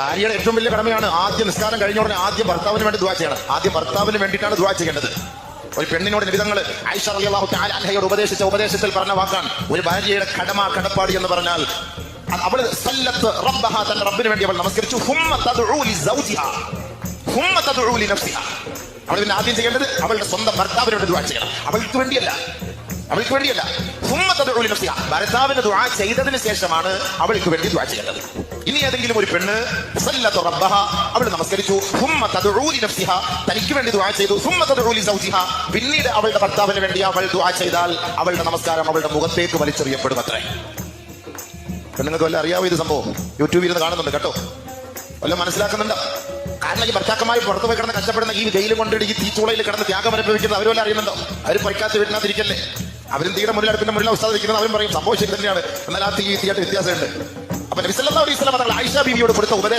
ഭാര്യയുടെ ഏറ്റവും വലിയ കടമയാണ് ആദ്യ നിസ്കാരം കഴിഞ്ഞ ഉടനെ ആദ്യം ഭർത്താവിന് വേണ്ടി ദുവാ ചെയ്യണം. ആദ്യം ഭർത്താവിന് വേണ്ടിയിട്ടാണ് ദുവാ ചെയ്യേണ്ടത്. ഒരു പെണ്ണിനോട് നിബിതങ്ങൾ ഐഷ തആല അൻഹയോട് ഉപദേശിച്ച ഉപദേശത്തിൽ പറഞ്ഞ വാക്കാണ്. ഒരു ഭാര്യയുടെ കടമ കടപ്പാടി എന്ന് പറഞ്ഞാൽ അവൾ സല്ലത്ത് റബ്ബഹ തന്റെ റബ്ബിന് വേണ്ടി അവൾ നമസ്കരിച്ചു. ഹുമ്മ തദ്ഉ ലി സൗജിഹാ. ഹുമ്മ തദ്ഉ ലി നഫ്സിഹാ. അവൾ പിന്നെ ആദ്യം ചെയ്യേണ്ടത് അവളുടെ സ്വന്തം ഭർത്താവിന് വേണ്ടി ദുവാ ചെയ്യണം. അവൾക്ക് വേണ്ടിയല്ല. അവൾക്ക് വേണ്ടിയല്ല. ഹുമ്മ തദ്ഉ ലി നഫ്സിഹാ. ഭർത്താവിന് ദുആ ചെയ്തതിന് ശേഷമാണ് അവൾക്ക് വേണ്ടി ദുആ ചെയ്യേണ്ടത്. ഇനി ഏതെങ്കിലും ഒരു പെണ്ണ് റബ്ബഹ അവൾ നമസ്കരിച്ചു. നഫ്സിഹ തനിക്ക് വേണ്ടി ദുആ ചെയ്തു. പിന്നീട് അവളുടെ ഭർത്താവിന് വേണ്ടി അവൾ ദുആ ചെയ്താൽ അവളുടെ നമസ്കാരം അവളുടെ മുഖത്തേക്ക് വലിച്ചെറിയപ്പെടും അത്രേ പെണ്ണുങ്ങൾക്ക് വല്ല അറിയാവോ ഇത് സംഭവം? യൂട്യൂബിൽ ഇരുന്ന് കാണുന്നുണ്ട് കേട്ടോ. വല്ല മനസ്സിലാക്കുന്നുണ്ടോ? കാരണം ഈ ഭർത്താക്കന്മാർ പുറത്തു പോയി കിടന്ന് കഷ്ടപ്പെടുന്ന ഈ വെയിലും കൊണ്ട് ഈ തീച്ചൂളയിൽ കിടന്ന് ത്യാഗം അനുഭവിക്കുന്നത് വല്ല അറിയുന്നുണ്ടോ? അവർ പഠിക്കാത്ത വീട്ടിനകത്തിരിക്കല്ലേ? അവരും തീരെ മുന്നിൽ അടുപ്പിന്റെ മുന്നിൽ അവസ്ഥ ഇരിക്കുന്നത് അവരും പറയും സംഭവം ശരി തന്നെയാണ്. എന്നാൽ ആ തീ തീയായിട്ട് വ്യത്യാസമുണ്ട്. അപ്പൊ നബിസല്ലാ അലൈഹി സ്വലാം തങ്ങൾ ആയിഷ ബീവിയോട് കൊടുത്ത ഉപദേശം